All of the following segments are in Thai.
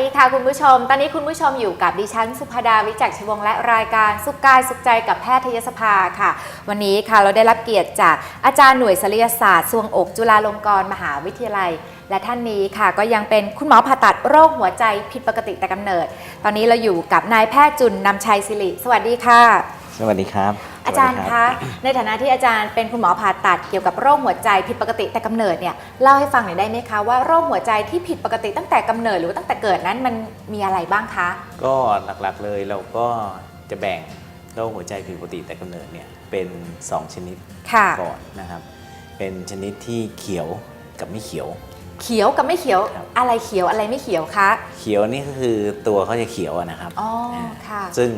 สวัสดีค่ะคุณผู้ชม ตอนนี้คุณผู้ชมอยู่กับดิฉันสุภดาวิจักชวงและรายการสุขกายสุขใจกับแพทยสภาค่ะ วันนี้ค่ะเราได้รับเกียรติจากอาจารย์หน่วยศัลยศาสตร์ทรวงอกจุฬาลงกรณ์มหาวิทยาลัย และท่านนี้ค่ะ ก็ยังเป็นคุณหมอผ่าตัดโรคหัวใจผิดปกติแต่กำเนิด ตอนนี้เราอยู่กับนายแพทย์จุนนำชัยศิริ สวัสดีค่ะ สวัสดีครับ อาจารย์สวัสดีคะ ในฐานะที่อาจารย์เป็นคุณหมอผ่าตัดเกี่ยวกับโรคหัวใจผิดปกติแต่กำเนิดเนี่ยเล่าให้ฟังหน่อยได้ไหมคะว่าโรคหัวใจที่ผิดปกติตั้งแต่กำเนิดหรือว่าตั้งแต่เกิดนั้นมันมีอะไรบ้างคะ ก็หลักๆเลยเราก็จะแบ่งโรคหัวใจผิดปกติแต่กำเนิดเนี่ยเป็น 2 ชนิดค่ะก่อนนะครับ เป็นชนิดที่เขียวกับไม่เขียว เขียวกับไม่เขียวครับอะไรเขียวอะไรไม่เขียวคะเขียวนี่ก็คือตัวเขาจะเขียวอะนะครับอ๋ออ่าค่ะซึ่ง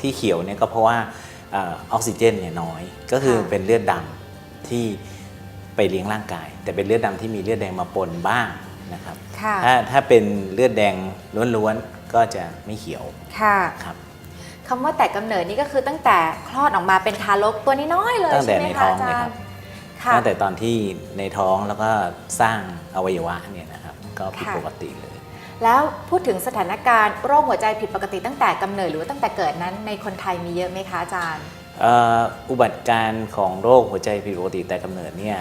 ที่เขียวเนี่ยก็เพราะว่าเออออกซิเจนเนี่ยน้อย ก็คือค่ะเป็นเลือดดำที่ไปเลี้ยงร่างกาย แต่เป็นเลือดดำที่มีเลือดแดงมาปนบ้างนะครับค่ะถ้าถ้าเป็นเลือดแดงล้วนๆก็จะไม่เขียวค่ะครับคำว่าแต่กำเนิดนี่ก็คือตั้งแต่คลอดออกมาเป็นทารกตัวน้อยๆเลยตั้งแต่ใช่ไหมในท้คะองอาจาเลยรครับย์ค่ะตั้งแต่ตอนที่ในท้องแล้วก็สร้างอวัยวะเนี่ยนะครับ ก็ผิดค่ะปกติเลย แล้วพูดถึงสถานการณ์โรคหัวใจผิดปกติตั้งแต่กำเนิดหรือว่าตั้งแต่เกิดนั้นในคนไทยมีเยอะไหมคะอาจารย์เอ่ออุบัติการณ์ของโรคหัวใจผิดปกติแต่กำเนิดเนี่ย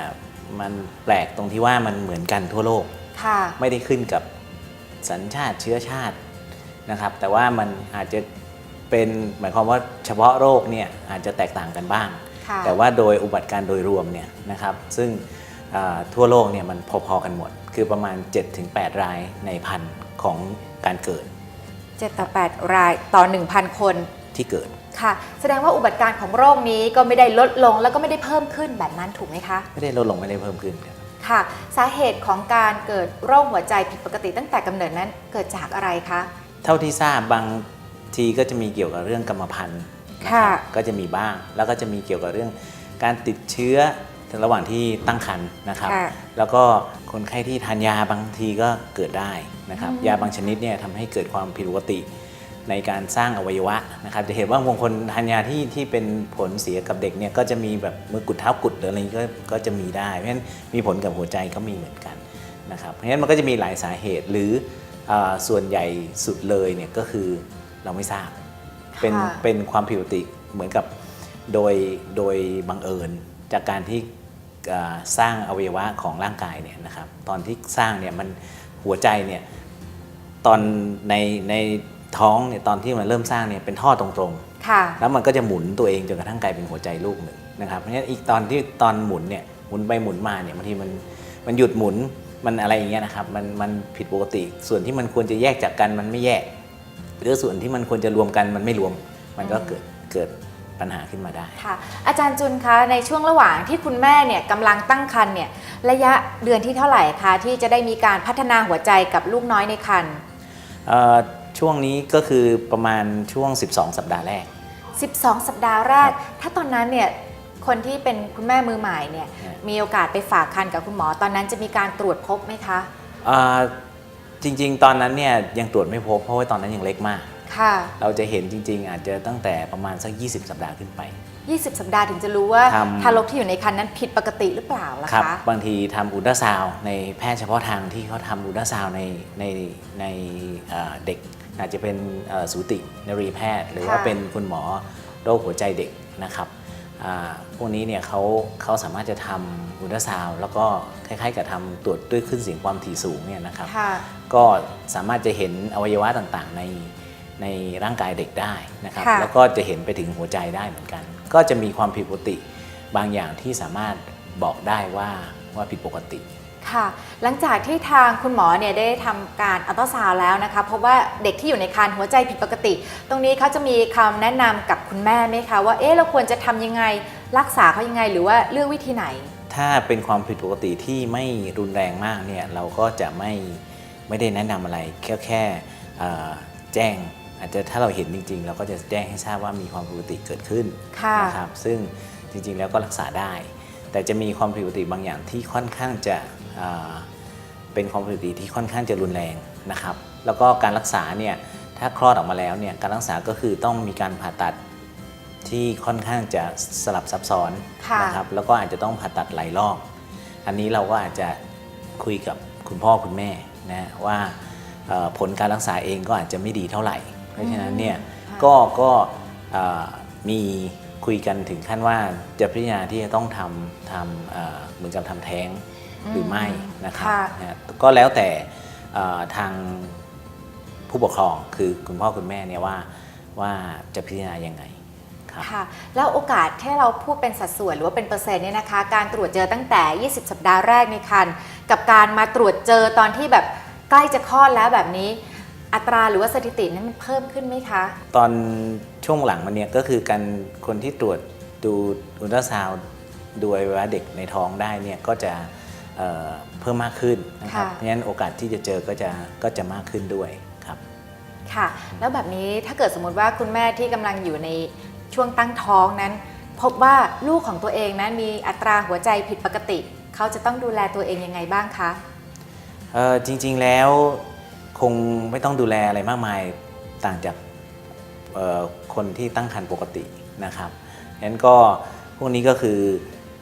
มันแปลกตรงที่ว่ามันเหมือนกันทั่วโลกค่ะไม่ได้ขึ้นกับสัญชาติเชื้อชาตินะครับ แต่ว่ามันอาจจะเป็นหมายความว่าเฉพาะโรคเนี่ยอาจจะแตกต่างกันบ้างค่ะแต่ว่าโดยอุบัติการณ์โดยรวมเนี่ยนะครับ ซึ่งอ่าทั่วโลกเนี่ยมันพอๆกันหมด คือประมาณ 7-8 รายในพัน ของการเกิด 7 ต่อ 8 รายต่อ 1,000 คนที่เกิดค่ะ แสดงว่าอุบัติการณ์ของโรคนี้ก็ไม่ได้ลดลงแล้วก็ไม่ได้เพิ่มขึ้นแบบนั้นถูกไหมคะ ไม่ได้ลดลงไม่ได้เพิ่มขึ้นครับค่ะ สาเหตุของการเกิดโรคหัวใจผิดปกติตั้งแต่กำเนิดนั้นเกิดจากอะไรคะ เท่าที่ทราบบางทีก็จะมีเกี่ยวกับเรื่องกรรมพันธุ์นะค่ะครับก็จะมีบ้างแล้วก็จะมีเกี่ยวกับเรื่องการติดเชื้อ ระหว่างที่ตั้งครรภ์นะครับ ค่ะแล้วก็คนไข้ที่ทานยาบางทีก็เกิดได้นะครับ อืม ยาบางชนิดเนี่ยทำให้เกิดความผิดปกติ ในการสร้างอวัยวะนะครับ จะเห็นว่าบางคนทานยาที่ที่เป็นผลเสียกับเด็กเนี่ยก็จะมีแบบมือกุดเท้ากุดหรืออะไรนี้ก็ก็จะมีได้ เพราะฉะนั้นมีผลกับหัวใจก็มีเหมือนกันนะครับ เพราะฉะนั้นมันก็จะมีหลายสาเหตุหรืออาส่วนใหญ่สุดเลยเนี่ยก็คือเราไม่ทราบ เป็นค่ะ เป็นความผิดปกติเหมือนกับโดยโดยบังเอิญจากการที่อ่า สร้างอวัยวะของร่างกายเนี่ยนะครับตอนที่สร้างเนี่ยมันหัวใจเนี่ยตอนในในท้องเนี่ยตอนที่มันเริ่มสร้างเนี่ยเป็นท่อตรงค่ะๆแล้วมันก็จะหมุนตัวเองจนกระทั่งกลายเป็นหัวใจลูกหนึ่งนะครับเพราะฉะนั้นอีกตอนที่ตอนหมุนเนี่ยหมุนไปหมุนมาเนี่ยบางทีมันมันหยุดหมุนมันอะไรอย่างเงี้ยนะครับมันมันผิดปกติ ส่วนที่มันควรจะแยกจากกันมันไม่แยก หรือส่วนที่มันควรจะรวมกันมันไม่รวม มันก็เกิดเกิด ปัญหาขึ้นมาได้ ค่ะ อาจารย์จุนคะในช่วงระหว่างที่คุณแม่เนี่ยกำลังตั้งครรภ์เนี่ยระยะเดือนที่เท่าไหร่คะที่จะได้มีการพัฒนาหัวใจกับลูกน้อยในครรภ์เอ่อช่วงนี้ก็คือประมาณช่วง 12 สัปดาห์แรก 12 สัปดาห์แรก ถ้าตอนนั้นเนี่ยคนที่เป็นคุณแม่มือใหม่เนี่ยครับ มีโอกาสไปฝากคันกับคุณหมอ ตอนนั้นจะมีการตรวจพบไหมคะ เอ่อจริงๆ ตอนนั้นเนี่ยยังตรวจไม่พบเพราะว่าตอนนั้นยังเล็กมาก ค่ะ เราจะเห็นจริง ๆ อาจจะตั้งแต่ประมาณสัก 20 สัปดาห์ขึ้นไป 20 สัปดาห์ถึงจะรู้ว่าทำ ทารกที่อยู่ในครรภ์นั้นผิดปกติหรือเปล่าล่ะครับคะ บางทีทำอุลตราซาวด์ในแพทย์เฉพาะทางที่เขาทำอุลตราซาวด์ในในในเอ่อเด็ก อาจจะเป็นเอ่อสูตินรีแพทย์ หรือว่าค่ะ เป็นคุณหมอโรคหัวใจเด็กนะครับอ่าพวกนี้เนี่ยเขาเขาสามารถจะทำอุลตราซาวด์แล้วก็คล้ายๆ กับทำตรวจด้วยขึ้นเสียงความถี่สูงเนี่ยนะครับ ค่ะ ก็สามารถจะเห็นอวัยวะต่างๆ ใน ในร่างกายเด็กได้นะครับ ค่ะ แล้วก็จะเห็นไปถึงหัวใจได้เหมือนกัน ก็จะมีความผิดปกติบางอย่างที่สามารถบอกได้ว่าว่าผิดปกติ ค่ะ หลังจากที่ทางคุณหมอเนี่ยได้ทำการอัลตราซาวด์แล้วนะคะเพราะว่าเด็กที่อยู่ในครรภ์หัวใจผิดปกติ ตรงนี้เขาจะมีคำแนะนำกับคุณแม่ไหมคะ ว่าเอ๊ะเราควรจะทำยังไงรักษาเขายังไง หรือว่าเลือกวิธีไหน ถ้าเป็นความผิดปกติที่ไม่รุนแรงมากเนี่ยเราก็จะไม่ไม่ได้แนะนำอะไร แค่แค่เอ่อแจ้ง อาจจะถ้าเราเห็นจริง ๆ เราก็จะแจ้งให้ทราบว่ามีความผิดปกติเกิดขึ้นค่ะนะครับซึ่งจริงๆแล้วก็รักษาได้ แต่จะมีความผิดปกติบางอย่างที่ค่อนข้างจะเอ่อเป็นความผิดปกติที่ค่อนข้างจะรุนแรงนะครับ แล้วก็การรักษาเนี่ยถ้าคลอดออกมาแล้วเนี่ยการรักษาก็คือต้องมีการผ่าตัดที่ค่อนข้างจะสลับซับซ้อนค่ะ นะครับแล้วก็อาจจะต้องผ่าตัดหลายรอบอันนี้เราก็อาจจะคุยกับคุณพ่อคุณแม่นะว่าเอ่อผลการรักษาเองก็อาจจะไม่ดีเท่าไหร่เพ ราะฉะนั้นเนี่ยค่ะก็ก็เอ่อมีคุยกันถึงขั้นว่าจะพิจารณาที่จะต้องทำทำเอ่อเหมือนกับทำแท้งหรือไม่นะครับค่ะนะฮะก็แล้วแต่เอ่อทางผู้ปกครองคือคุณพ่อคุณแม่เนี่ยว่าว่าจะพิจารณายังไงครับค่ะแล้วโอกาสที่เราพูดเป็นสัดส่วนหรือว่าเป็นเปอร์เซ็นต์เนี่ยนะคะ การตรวจเจอตั้งแต่ 20 สัปดาห์แรกในครรภ์กับการมาตรวจเจอตอนที่แบบใกล้จะคลอดแล้วแบบนี้ อัตราหรือว่าสถิตินั้นมันเพิ่มขึ้นไหมคะ ตอนช่วงหลังมันเนี่ยก็คือการคนที่ตรวจดูอุลตราซาวด์ดูอวัยวะเด็กในท้องได้เนี่ยก็จะเอ่อเพิ่มมากขึ้นนะครับค่ะ เพราะฉะนั้นโอกาสที่จะเจอก็จะก็จะมากขึ้นด้วยครับ ค่ะ แล้วแบบนี้ถ้าเกิดสมมติว่าคุณแม่ที่กำลังอยู่ในช่วงตั้งท้องนั้น พบว่าลูกของตัวเองนั้นมีอัตราหัวใจผิดปกติ เขาจะต้องดูแลตัวเองยังไงบ้างคะ เอ่อจริงๆแล้ว คงไม่ต้องดูแลอะไรมากมายต่างจากคนที่ตั้งครรภ์ปกตินะครับงั้นก็พวกนี้ก็คือ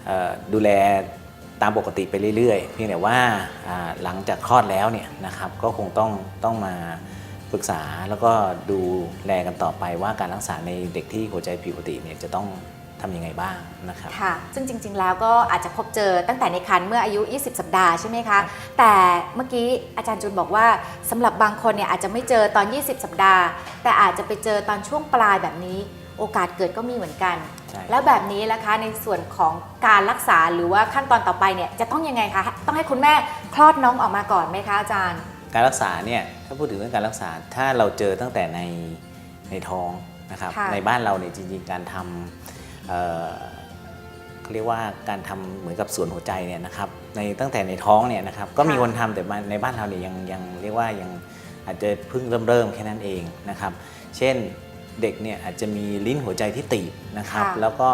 อดูแลตามปกติไปเรื่อยๆ เพียงแต่ว่าหลังจากคลอดแล้วเนี่ยนะครับก็คงต้องต้องมาปรึกษาแล้วก็ดูแลกันต่อไปว่าการรักษาในเด็กที่หัวใจผิดปกติเนี่ยจะต้อง ทำยังไงบ้างนะครับ ค่ะ ซึ่งจริง ๆ แล้วก็อาจจะพบเจอตั้งแต่ในครรภ์เมื่ออายุ 20 สัปดาห์ใช่ไหมคะ แต่เมื่อกี้อาจารย์จุนบอกว่าสำหรับบางคนเนี่ยอาจจะไม่เจอตอน 20 สัปดาห์ แต่อาจจะไปเจอตอนช่วงปลายแบบนี้โอกาสเกิดก็มีเหมือนกัน ใช่ แล้วแบบนี้นะคะในส่วนของการรักษาหรือว่าขั้นตอนต่อไปเนี่ยจะต้องยังไงคะ ต้องให้คุณแม่คลอดน้องออกมาก่อนไหมคะอาจารย์ การรักษาเนี่ยถ้าพูดถึงเรื่องการรักษาถ้าเราเจอตั้งแต่ในในท้องนะครับค่ะ ในบ้านเราเนี่ยจริงๆการทำ เอ่อเขาเรียกว่าการทำเหมือนกับสวนหัวใจเนี่ยนะครับในตั้งแต่ในท้องเนี่ยนะครับก็มีคนทำแต่มาในบ้านเราเนี่ยยังยังเรียกว่ายังอาจจะเพิ่งเริ่มเริ่มๆแค่นั้นเองนะครับ เช่นเด็กเนี่ยอาจจะมีลิ้นหัวใจที่ตีบนะครับค่ะแล้วก็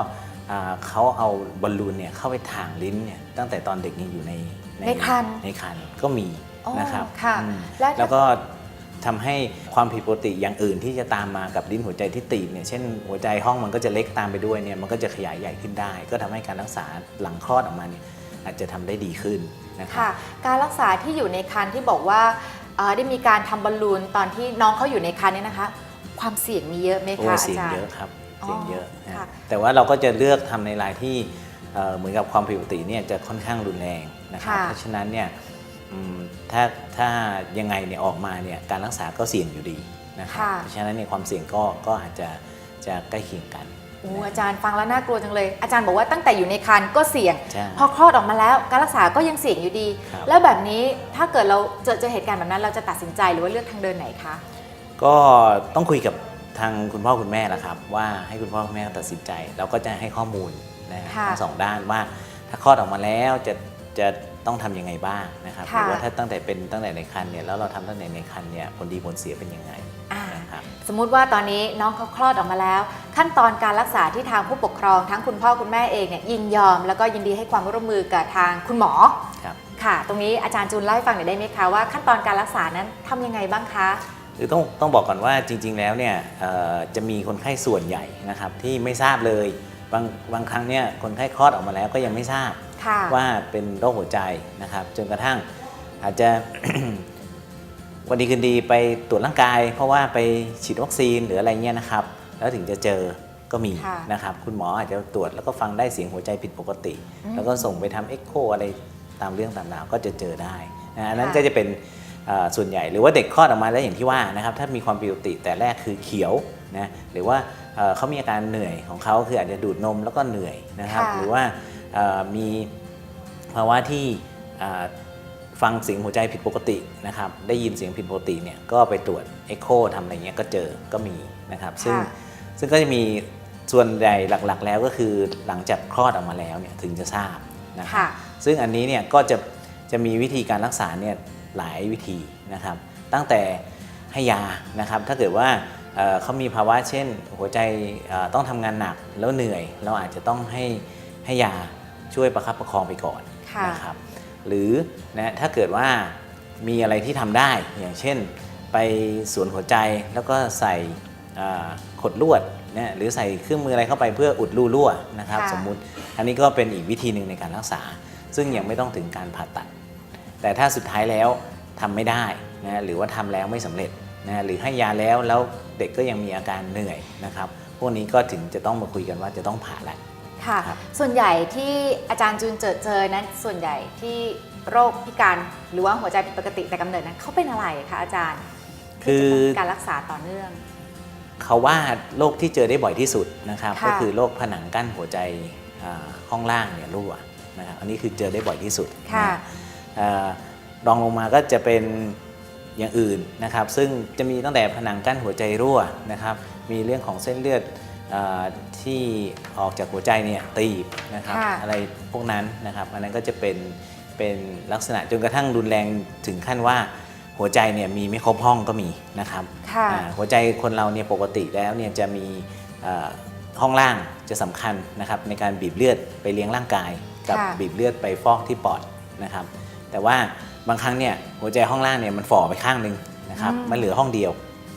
อ่าเขาเอาบอลลูนเนี่ยเข้าไปถ่างลิ้นเนี่ยตั้งแต่ตอนเด็กยังอยู่ในในครรภ์ในครรภ์ก็มีอ๋อนะครับค่ะอืมและแล้วก็ ทำให้ความผิดปกติอย่างอื่นที่จะตามมากับลิ้นหัวใจที่ตีบเนี่ยเช่นหัวใจห้องมันก็จะเล็กตามไปด้วยเนี่ยมันก็จะขยายใหญ่ขึ้นได้ ก็ทำให้การรักษาหลังคลอดออกมาเนี่ยอาจจะทำได้ดีขึ้นนะครับค่ะการรักษาที่อยู่ในครรภ์ที่บอกว่าเอ่อได้มีการทำบอลลูนตอนที่น้องเขาอยู่ในครรภ์เนี่ยนะคะ ความเสี่ยงมีเยอะไหมโอ้คะอาเสียงจารย์เยอะครับอ๋อเสียงเยอะนะค่ะแต่ว่าเราก็จะเลือกทำในรายที่เอ่อเหมือนกับความผิดปกติเนี่ยจะค่อนข้างรุนแรงนะครับค่ะเพราะฉะนั้นเนี่ยอืม ถ้าถ้ายังไงเนี่ยออกมาเนี่ยการรักษาก็เสี่ยงอยู่ดีนะครับค่ะเพราะฉะนั้นเนี่ยความเสี่ยงก็ก็อาจจะจะใกล้เคียงกันโอ้อาจารย์ฟังแล้วน่ากลัวจังเลย อาจารย์บอกว่าตั้งแต่อยู่ในครรภ์ก็เสี่ยงใช่พอคลอดออกมาแล้วการรักษาก็ยังเสี่ยงอยู่ดีครับแล้วแบบนี้ถ้าเกิดเราเจอเจอเหตุการณ์แบบนั้น เราจะตัดสินใจหรือว่าเลือกทางเดินไหนคะก็ต้องคุยกับทางคุณพ่อคุณแม่แหละครับ ว่าให้คุณพ่อคุณแม่ตัดสินใจ เราก็จะให้ข้อมูลนะค่ะทั้งสองด้านว่า ถ้าคลอดออกมาแล้วจะจะ ต้องทำยังไงบ้างนะครับหค่ะรือว่าถ้าตั้งแต่เป็นตั้งแต่ในครรภ์เนี่ยแล้วเราทำตั้งแต่ในครรภ์เนี่ยผลดีผลเสียเป็นยังไงอ่านะครับสมมุติว่าตอนนี้น้องเขาคลอดออกมาแล้ว ขั้นตอนการรักษาที่ทางผู้ปกครอง ทั้งคุณพ่อคุณแม่เองเนี่ยยินยอม แล้วก็ยินดีให้ความร่วมมือกับทางคุณหมอครับค่ะ ตรงนี้อาจารย์จูนเล่าให้ฟังหน่อยได้ไหมคะว่าขั้นตอนการรักษานั้นทำยังไงบ้างคะคือต้องต้องบอกก่อนว่าจริง ๆ แล้วเนี่ยเอ่อจะมีคนไข้ส่วนใหญ่นะครับที่ไม่ทราบเลยบางบางครั้งเนี่ยคนไข้คลอดออกมาแล้วก็ยังไม่ทราบค่ะ ว่าเป็นโรคหัวใจนะครับจนกระทั่งอาจจะ วันดีคืนดีไปตรวจร่างกาย เพราะว่าไปฉีดวัคซีนหรืออะไรเงี้ยนะครับ แล้วถึงจะเจอก็มีค่ะนะครับคุณหมออาจจะตรวจแล้วก็ฟังได้เสียงหัวใจผิดปกติอืมแล้วก็ส่งไปทำเอ็กโคอะไรตามเรื่องตามราวก็จะเจอได้นะอันนั้นค่ะก็จะเป็นเอ่อส่วนใหญ่หรือว่าเด็กคลอดออกมาแล้วอย่างที่ว่านะครับถ้ามีความผิดปกติแต่แรกคือเขียวนะหรือว่าเอ่อเขามีอาการเหนื่อยของเขาคืออาจจะดูดนมแล้วก็เหนื่อยนะครับค่ะหรือว่าเอ่อ มีภาวะที่อ่าฟังเสียงหัวใจผิดปกตินะครับ ได้ยินเสียงผิดปกติเนี่ยก็ไปตรวจเอ็กโคทำอะไรเงี้ยก็เจอก็มีนะครับซึ่งค่ะซึ่งก็จะมีส่วนใหญ่หลักๆ แล้วก็คือหลังจากคลอดออกมาแล้วเนี่ยถึงจะทราบนะครัค่ะบซึ่งอันนี้เนี่ยก็จะจะมีวิธีการรักษาเนี่ยหลายวิธีนะครับ ตั้งแต่ให้ยานะครับ ถ้าเกิดว่าเอ่อเขามีภาวะเช่น หัวใจเอ่อต้องทำงานหนักแล้วเหนื่อย เราอาจจะต้องให้ให้ยา ช่วยประคับประคองไปก่อนค่ะนะครับหรือนะถ้าเกิดว่ามีอะไรที่ทำได้อย่างเช่น ไปสวนหัวใจแล้วก็ใส่อ่าขดลวดนะหรือใส่เครื่องมืออะไรเข้าไปเพื่ออุดรูรั่วนะครับค่ะ สมมุติอันนี้ก็เป็นอีกวิธีหนึ่งในการรักษา ซึ่งยังไม่ต้องถึงการผ่าตัด แต่ถ้าสุดท้ายแล้วทำไม่ได้นะหรือว่าทำแล้วไม่สำเร็จนะหรือให้ยาแล้วแล้วเด็กก็ยังมีอาการเหนื่อยนะครับ พวกนี้ก็ถึงจะต้องมาคุยกันว่าจะต้องผ่าแล้ว ค่ะครับส่วนใหญ่ที่อาจารย์จูนเจอเจอนั้นส่วนใหญ่ที่โรคพิการหรือว่าหัวใจผิดปกติแต่กำเนิดนั้นเขาเป็นอะไรคะอาจารย์คือที่จะต้องมีการรักษาต่อเนื่อง เขาว่าโรคที่เจอได้บ่อยที่สุดนะครับค่ะก็คือโรคผนังกั้นหัวใจอ่าห้องล่างเนี่ยรั่วนะครับอันนี้คือเจอได้บ่อยที่สุดค่ะนะอ่ารองลงมาก็จะเป็นอย่างอื่นนะครับ ซึ่งจะมีตั้งแต่ผนังกั้นหัวใจรั่วนะครับ มีเรื่องของเส้นเลือดอา ที่ออกจากหัวใจเนี่ยตีบนะครับค่ะอะไรพวกนั้นนะครับอันนั้นก็จะเป็นเป็นลักษณะจนกระทั่งรุนแรงถึงขั้นว่าหัวใจเนี่ยมีไม่ครบห้องก็มีนะครับค่ะ อ่าหัวใจคนเราเนี่ยปกติแล้วเนี่ยจะมีเอ่อห้องล่างจะสำคัญนะครับในการบีบเลือดไปเลี้ยงร่างกาย กับค่ะบีบเลือดไปฟอกที่ปอดนะครับแต่ว่าบางครั้งเนี่ยหัวใจห้องล่างเนี่ยมันฝ่อไปข้างหนึงนะครับอืม มันเหลือห้องเดียว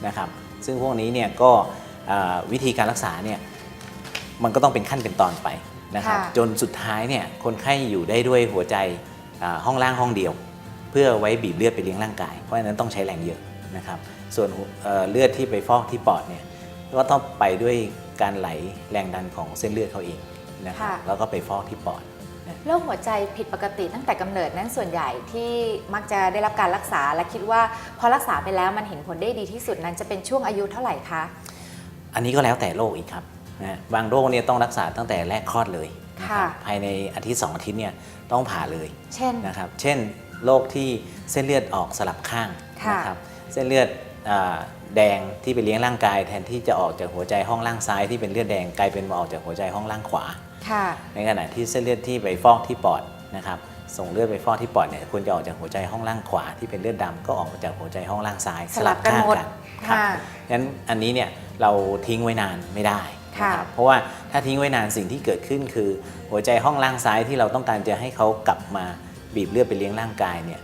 นะครับซึ่งพวกนี้เนี่ยก็อ่า วิธีการรักษาเนี่ยมันก็ต้องเป็นขั้นเป็นตอนไปนะครับค่ะจนสุดท้ายเนี่ยคนไข้อยู่ได้ด้วยหัวใจอ่าห้องล่างห้องเดียว เพื่อไว้บีบเลือดไปเลี้ยงร่างกาย เพราะฉะนั้นต้องใช้แรงเยอะนะครับส่วนหัวเอ่อเลือดที่ไปฟอกที่ปอดเนี่ยก็ต้องไปด้วยการไหลแรงดันของเส้นเลือดเขาเองนะครับค่ะ แล้วก็ไปฟอกที่ปอด โรคหัวใจผิดปกติตั้งแต่กำเนิดนั้นส่วนใหญ่ที่มักจะได้รับการรักษาและคิดว่าพอรักษาไปแล้วมันเห็นผลได้ดีที่สุดนั้นจะเป็นช่วงอายุเท่าไหร่คะ อันนี้ก็แล้วแต่โรคอีกครับนะบางโรคเนี่ยต้องรักษาตั้งแต่แรกคลอดเลยนะครับค่ะภายในอาทิตย์สองอาทิตย์เนี่ยต้องผ่าเลย เช่นนะครับ เช่นโรคที่เส้นเลือดออกสลับข้างค่ะนะครับเส้นเลือดอาแดงที่ไปเลี้ยงร่างกายแทนที่จะออกจากหัวใจห้องล่างซ้ายที่เป็นเลือดแดงกลายเป็นมาออกจากหัวใจห้องล่างขวาค่ะในขณะที่เส้นเลือดที่ไปฟอกที่ปอดนะครับส่งเลือดไปฟอกที่ปอดเนี่ยควรจะออกจากหัวใจห้องล่างขวาที่เป็นเลือดดำก็ออกมาจากหัวใจห้องล่างซ้าย สลับกันหมด ครับค่ะงั้นอันนี้เนี่ยเราทิ้งไว้นานไม่ได้นะครับค่ะเพราะว่าถ้าทิ้งไว้นานสิ่งที่เกิดขึ้นคือ หัวใจห้องล่างซ้ายที่เราต้องการจะให้เขากลับมาบีบเลือดไปเลี้ยงร่างกายเนี่ย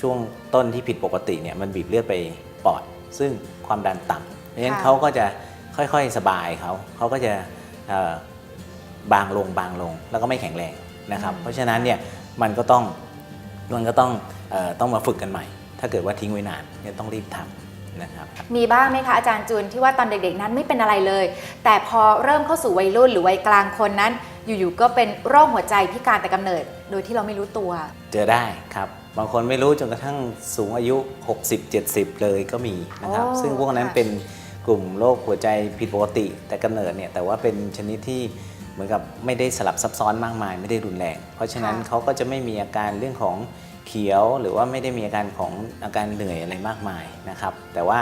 ช่วงต้นที่ผิดปกติเนี่ยมันบีบเลือดไปปอด ซึ่งความดันต่ำเพราะฉะนั้นค่ะเขาก็จะค่อยๆสบายเขาเขาก็จะเอ่อบางลงบางลงแล้วก็ไม่แข็งแรงนะครับ เพราะฉะนั้นเนี่ยมันก็ต้องมันก็ต้องเออต้องมาฝึกกันใหม่ ถ้าเกิดว่าทิ้งไว้นานเนี่ยต้องรีบทำ นะครับ มีบ้างไหมคะอาจารย์จูนที่ว่าตอนเด็กๆนั้นไม่เป็นอะไรเลย แต่พอเริ่มเข้าสู่วัยรุ่นหรือวัยกลางคนนั้น อยู่ๆก็เป็นโรคหัวใจพิการแต่กำเนิด โดยที่เราไม่รู้ตัว เจอได้ครับ บางคนไม่รู้จนกระทั่งสูงอายุ 60-70 เลยก็มีนะครับ โอ้ซึ่งพวกนั้นค่ะ เป็นกลุ่มโรคหัวใจผิดปกติ แต่กำเนิดเนี่ยแต่ว่าเป็นชนิดที่เหมือนกับไม่ได้สลับซับซ้อนมากมาย ไม่ได้รุนแรง เพราะฉะนั้นเขาก็จะไม่มีอาการเรื่องของ เขียวหรือว่าไม่ได้มีอาการของอาการเหนื่อยอะไรมากมายนะครับ แต่ว่า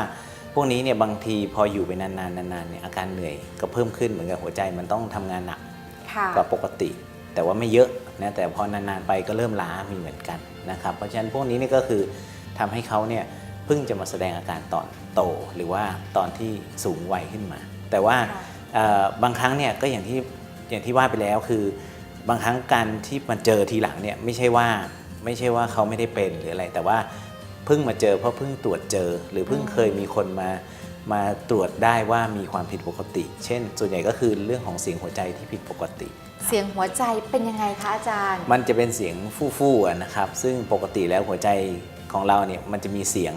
พวกนี้เนี่ยบางทีพออยู่ไปนานๆนานๆเนี่ยอาการเหนื่อยก็เพิ่มขึ้นเหมือนกับหัวใจมันต้องทำงานหนักค่ะกว่าปกติ แต่ว่าไม่เยอะนะแต่พอนานๆไปก็เริ่มล้ามีเหมือนกันนะครับ เพราะฉะนั้นพวกนี้นี่ก็คือทำให้เขาเนี่ยเพิ่งจะมาแสดงอาการตอนโตหรือว่าตอนที่สูงวัยขึ้นมา แต่ว่าค่ะเอ่อบางครั้งเนี่ยก็อย่างที่อย่างที่ว่าไปแล้วคือบางครั้งการที่มาเจอทีหลังเนี่ยไม่ใช่ว่า ไม่ใช่ว่าเขาไม่ได้เป็นหรืออะไร แต่ว่าเพิ่งมาเจอเพราะเพิ่งตรวจเจอ หรือเพิ่งอืมเคยมีคนมามาตรวจได้ว่ามีความผิดปกติ เช่น ส่วนใหญ่ก็คือเรื่องของเสียงหัวใจที่ผิดปกติ เสียงหัวใจเป็นยังไงคะอาจารย์ มันจะเป็นเสียงฟู่ๆอะนะครับ ซึ่งปกติแล้วหัวใจของเราเนี่ยมันจะมีเสียง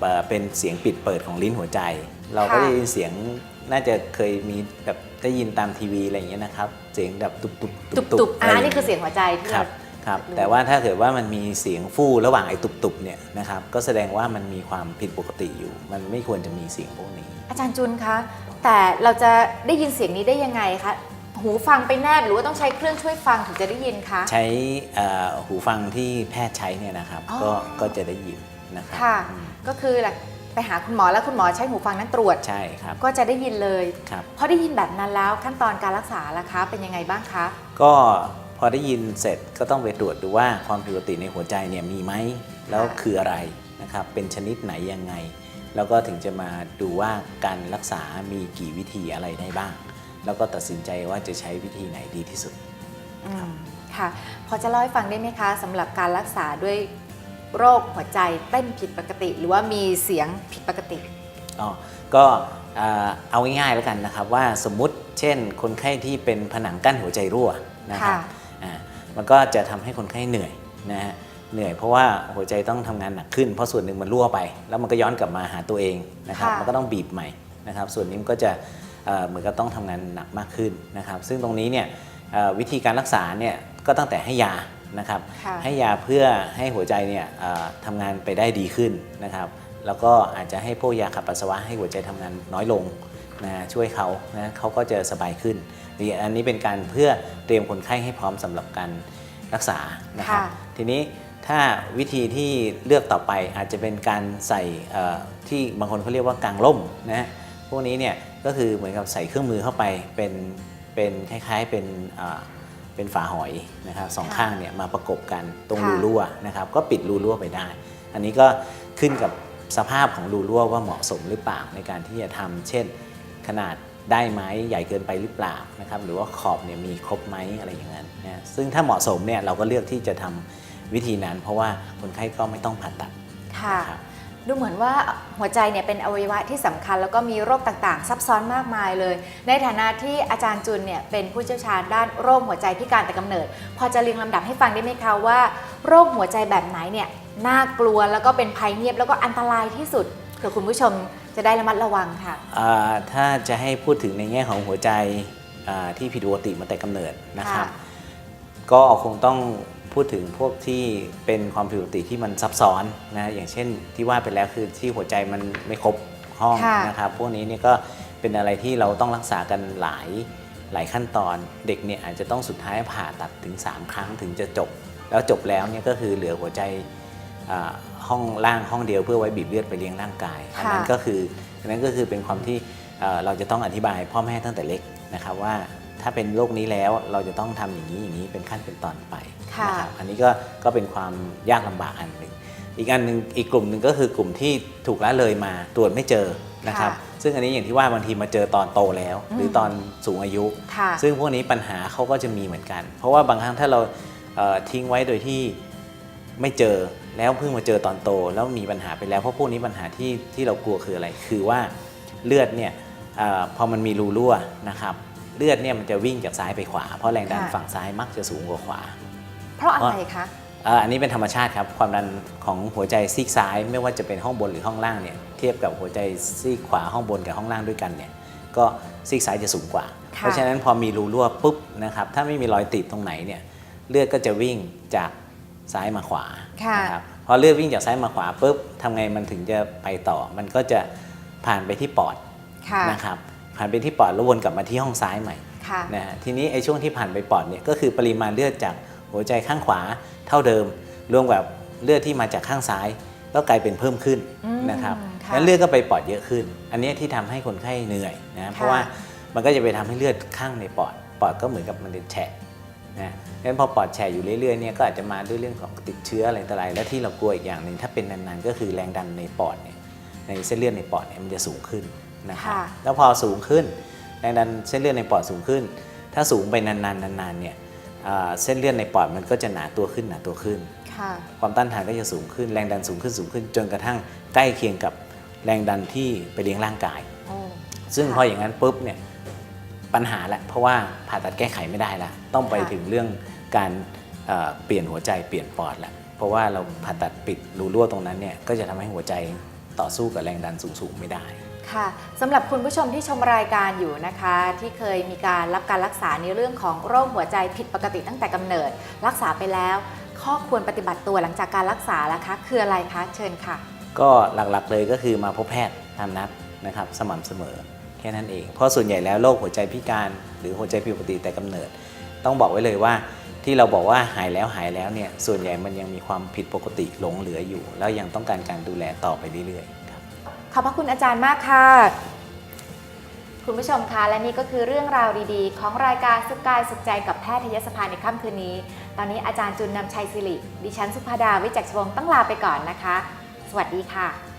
เอ่อเป็นเสียงปิดเปิดของลิ้นหัวใจ เราก็ค่ะได้ยินเสียงน่าจะเคยมีแบบได้ยินตามทีวีอะไรอย่างเงี้ยนะครับ เสียงแบบตุบๆตุบตุบๆอ่าะไรย่างนี่เงี้ยคือเสียงหัวใจที่ครัเราบ ครับรู้แต่ว่าถ้าเกิดว่ามันมีเสียงฟู่ระหว่างไอ้ตุบๆเนี่ยนะครับก็แสดงว่ามันมีความผิดปกติอยู่ มันไม่ควรจะมีเสียงพวกนี้ อาจารย์จุนคะแต่เราจะได้ยินเสียงนี้ได้ยังไงคะหูฟังไปแนบหรือว่าต้องใช้เครื่องช่วยฟังถึงจะได้ยินคะใช้เอ่อหูฟังที่แพทย์ใช้เนี่ยนะครับอ๋อก็ก็จะได้ยินนะครับค่ะอืมก็คือแหละไปหาคุณหมอแล้วคุณหมอใช้หูฟังนั้นตรวจใช่ครับก็จะได้ยินเลยครับพอได้ยินแบบนั้นแล้วขั้นตอนการรักษาล่ะคะเป็นยังไงบ้างคะ ก็พ อได้ยินเสร็จก็ต้องไปตรวจดูว่าความผิดปกติในหัวใจเนี่ยมีไหมแล้วค่ะคืออะไรนะครับเป็นชนิดไหนยังไง แล้วก็ถึงจะมาดูว่าการรักษามีกี่วิธีอะไรได้บ้าง แล้วก็ตัดสินใจว่าจะใช้วิธีไหนดีที่สุด อืมค่ะ พอจะเล่าให้ฟังได้ไหมคะสำหรับการรักษาด้วยโรคหัวใจเต้นผิดปกติ หรือว่ามีเสียงผิดปกติ อ๋อก็เอ่อเอาง่ายๆแล้วกันนะครับว่าสมมุติเช่นคนไข้ที่เป็นผนังกั้นหัวใจรั่วนะครับ ค่ะ อ่ามันก็จะทำให้คนไข้เหนื่อยนะฮะเหนื่อยเพราะว่าหัวใจต้องทำงานหนักขึ้น เพราะส่วนหนึ่งมันรั่วไป แล้วมันก็ย้อนกลับมาหาตัวเองนะครับค่ะมันก็ต้องบีบใหม่นะครับ ส่วนนี้มันก็จะเอ่อเหมือนกับต้องทำงานหนักมากขึ้นนะครับ ซึ่งตรงนี้เนี่ยเอ่อวิธีการรักษาเนี่ยก็ตั้งแต่ให้ยานะครับค่ะให้ยาเพื่อให้หัวใจเนี่ยเอ่อทำงานไปได้ดีขึ้นนะครับ แล้วก็อาจจะให้พวกยาขับปัสสาวะให้หัวใจทำงานน้อยลง นะช่วยเขานะเขาก็จะสบายขึ้นดีอันนี้เป็นการเพื่อเตรียมคนไข้ให้พร้อมสำหรับการรักษานะครับค่ะทีนี้ถ้าวิธีที่เลือกต่อไปอาจจะเป็นการใส่เอ่อที่บางคนเขาเรียกว่ากางล่มนะฮะพวกนี้เนี่ยก็คือเหมือนกับใส่เครื่องมือเข้าไปเป็นเป็นคล้าย ๆเป็นเอ่อเป็นฝาหอยนะครับสองค่ะข้างเนี่ยมาประกบกันตรงค่ะรูรั่วนะครับก็ปิดรูรั่วไปได้ อันนี้ก็ขึ้นกับสภาพของรูรั่วว่าเหมาะสมหรือเปล่าในการที่จะทำเช่น ขนาดได้ไหมใหญ่เกินไปหรือเปล่านะครับหรือว่าขอบเนี่ยมีครบไหมอะไรอย่างนั้นนะซึ่งถ้าเหมาะสมเนี่ยเราก็เลือกที่จะทำวิธีนั้น เพราะว่าคนไข้ก็ไม่ต้องผ่าตัดค่ะครับดูเหมือนว่าหัวใจเนี่ยเป็นอวัยวะที่สำคัญ แล้วก็มีโรคต่างๆ ซับซ้อนมากมายเลย ในฐานะที่อาจารย์จุนเนี่ยเป็นผู้เชี่ยวชาญด้านโรคหัวใจพิการแต่กำเนิด พอจะเรียงลำดับให้ฟังได้ไหมคะว่า โรคหัวใจแบบไหนเนี่ยน่ากลัวแล้วก็เป็นภัยเงียบแล้วก็อันตรายที่สุดเผื่อคุณผู้ชม จะได้ระมัดระวังค่ะ อ่าถ้าจะให้พูดถึงในแง่ของหัวใจอ่าที่ผิดปกติมาแต่กำเนิดนะครับ ค่ะ ก็คงต้องพูดถึงพวกที่เป็นความผิดปกติที่มันซับซ้อนนะอย่างเช่นที่ว่าไปแล้วคือที่หัวใจมันไม่ครบห้องค่ะนะครับ พวกนี้เนี่ยก็เป็นอะไรที่เราต้องรักษากันหลายหลายขั้นตอน เด็กเนี่ยอาจจะต้องสุดท้ายผ่าตัดถึง 3 ครั้งถึงจะจบ แล้วจบแล้วเนี่ยก็คือเหลือหัวใจอ่า ห้องล่างห้องเดียวเพื่อไว้บีบเลือดไปเลี้ยงร่างกายอันนั้นค่ะก็คืออันนั้นก็คือเป็นความที่เอ่อเราจะต้องอธิบายพ่อแม่ตั้งแต่เล็กนะครับว่าถ้าเป็นโรคนี้แล้วเราจะต้องทำอย่างนี้อย่างนี้เป็นขั้นเป็นตอนไปค่ะนะครับอันนี้ก็ก็เป็นความยากลำบากอันหนึ่งอีกอันหนึ่งอีกกลุ่มหนึ่งก็คือกลุ่มที่ถูกละเลยมาตรวจไม่เจอนะครับค่ะซึ่งอันนี้อย่างที่ว่าบางทีมาเจอตอนโตแล้ว หรือตอนสูงอายุค่ะซึ่งพวกนี้ปัญหาเขาก็จะมีเหมือนกัน เพราะว่าบางครั้งถ้าเราเอ่อทิ้งไว้โดยที่ ไม่เจอแล้วเพิ่งมาเจอตอนโต แล้วมีปัญหาไปแล้วเพราะพวกนี้ปัญหาที่ที่เรากลัวคืออะไร คือว่าเลือดเนี่ยเออพอมันมีรูรั่วนะครับเลือดเนี่ยมันจะวิ่งจากซ้ายไปขวา เพราะแรงดันค่ะฝั่งซ้ายมักจะสูงกว่าขวา เพราะอะไรคะเอ่ออันนี้เป็นธรรมชาติครับความดันของหัวใจซีกซ้าย ไม่ว่าจะเป็นห้องบนหรือห้องล่างเนี่ยเทียบกับหัวใจซีกขวาห้องบนกับห้องล่างด้วยกันเนี่ยก็ซีกซ้ายจะสูงกว่าค่ะเพราะฉะนั้นพอมีรูรั่วปุ๊บนะครับถ้าไม่มีรอยติดตรงไหนเนี่ยเลือดก็จะวิ่งจาก ซ้ายมาขวาค่ะ นะครับพอเลือดวิ่งจากซ้ายมาขวาปุ๊บทำไงมันถึงจะไปต่อ มันก็จะผ่านไปที่ปอดค่ะ นะครับผ่านไปที่ปอดแล้ววนกลับมาที่ห้องซ้ายใหม่ค่ะ นะฮะทีนี้ไอ้ช่วงที่ผ่านไปปอดเนี่ยก็คือปริมาณเลือดจากหัวใจข้างขวาเท่าเดิม รวมกับเลือดที่มาจากข้างซ้าย ก็กลายเป็นเพิ่มขึ้นอืมนะครับค่ะงั้นเลือดก็ไปปอดเยอะขึ้น อันเนี้ยที่ทำให้คนไข้เหนื่อยนะเพราะว่ามันก็จะไปทำให้เลือดข้างในปอด ปอดก็เหมือนกับมันเป็นแฉะ นะงั้นพอปอดแฉะอยู่เรื่อยๆเนี่ยก็อาจจะมาด้วยเรื่องของติดเชื้ออะไรต่ออะไรและที่เรากลัวอีกอย่างหนึ่งถ้าเป็นนานๆก็คือแรงดันในปอดเนี่ยในเส้นเลือดในปอดเนี่ยมันจะสูงขึ้นนะครับค่ะแล้วพอสูงขึ้นแรงดันเส้นเลือดในปอดสูงขึ้น ถ้าสูงไปนานๆนานๆเนี่ยอ่าเส้นเลือดในปอดมันก็จะหนาตัวขึ้นหนาตัวขึ้นค่ะความต้านทานก็จะสูงขึ้น แรงดันสูงขึ้นสูงขึ้น จนกระทั่งใกล้เคียงกับแรงดันที่ไปเลี้ยงร่างกายโอ้ซึ่งค่ะพออย่างนั้นปุ๊บเนี่ย ปัญหาละเพราะว่าผ่าตัดแก้ไขไม่ได้ละต้องไปค่ะถึงเรื่องการเอ่อเปลี่ยนหัวใจเปลี่ยนปอดละเพราะว่าเราผ่าตัดปิดรูรั่วตรงนั้นเนี่ยก็จะทำให้หัวใจต่อสู้กับแรงดันสูงๆไม่ได้ค่ะสำหรับคุณผู้ชมที่ชมรายการอยู่นะคะ ที่เคยมีการรับการรักษาในเรื่องของโรคหัวใจผิดปกติตั้งแต่กำเนิด รักษาไปแล้ว ข้อควรปฏิบัติตัวหลังจากการรักษาล่ะคะ คืออะไรคะเชิญค่ะ ก็หลักๆเลยก็คือมาพบแพทย์ตามนัดนะครับ สม่ำเสมอ แค่นั้นเอง เพราะส่วนใหญ่แล้วโรคหัวใจพิการ หรือหัวใจผิดปกติแต่กำเนิด ต้องบอกไว้เลยว่าที่เราบอกว่าหายแล้วหายแล้วเนี่ยส่วนใหญ่มันยังมีความผิดปกติหลงเหลืออยู่ แล้วยังต้องการการดูแลต่อไปเรื่อยๆครับขอบพระคุณอาจารย์มากค่ะ คุณผู้ชมคะและนี่ก็คือเรื่องราวดีๆ ของรายการสุขกายสุขใจกับแพทยสภาในค่ำคืนนี้ ตอนนี้อาจารย์จุนนำชัยศิริดิฉันสุภาดาวิจักรชวงศ์ต้องลาไปก่อนนะคะ สวัสดีค่ะ